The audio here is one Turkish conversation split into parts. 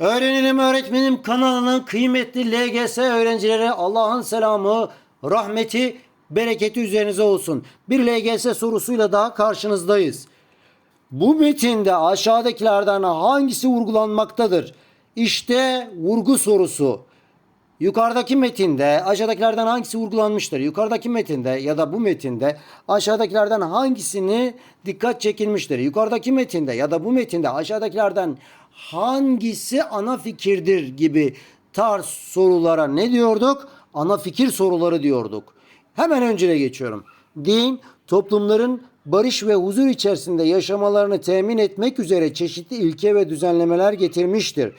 Öğrenelim öğretmenim kanalının kıymetli LGS öğrencileri Allah'ın selamı, rahmeti, bereketi üzerinize olsun. Bir LGS sorusuyla daha karşınızdayız. Bu metinde aşağıdakilerden hangisi vurgulanmaktadır? İşte vurgu sorusu. Yukarıdaki metinde aşağıdakilerden hangisi vurgulanmıştır? Yukarıdaki metinde ya da bu metinde aşağıdakilerden hangisini dikkat çekilmiştir? Yukarıdaki metinde ya da bu metinde aşağıdakilerden hangisi ana fikirdir gibi tarz sorulara ne diyorduk? Ana fikir soruları diyorduk. Hemen önceye geçiyorum. Din, toplumların barış ve huzur içerisinde yaşamalarını temin etmek üzere çeşitli ilke ve düzenlemeler getirmiştir.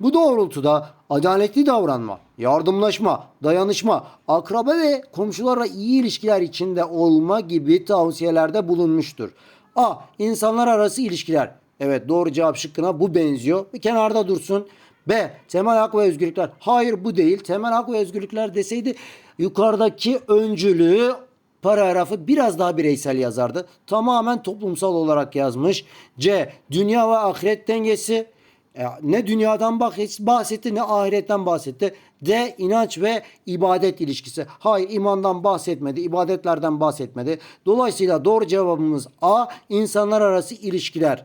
Bu doğrultuda adaletli davranma, yardımlaşma, dayanışma, akraba ve komşularla iyi ilişkiler içinde olma gibi tavsiyelerde bulunmuştur. A. İnsanlar arası ilişkiler. Evet doğru cevap şıkkına bu benziyor. Bir kenarda dursun. B. Temel hak ve özgürlükler. Hayır bu değil. Temel hak ve özgürlükler deseydi yukarıdaki öncülüğü paragrafı biraz daha bireysel yazardı. Tamamen toplumsal olarak yazmış. C. Dünya ve ahiret dengesi. E, ne dünyadan bahs- bahsetti ne ahiretten bahsetti. D. inanç ve ibadet ilişkisi. Hayır imandan bahsetmedi, ibadetlerden bahsetmedi. Dolayısıyla doğru cevabımız A. insanlar arası ilişkiler.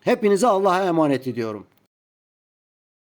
Hepinize Allah'a emanet ediyorum.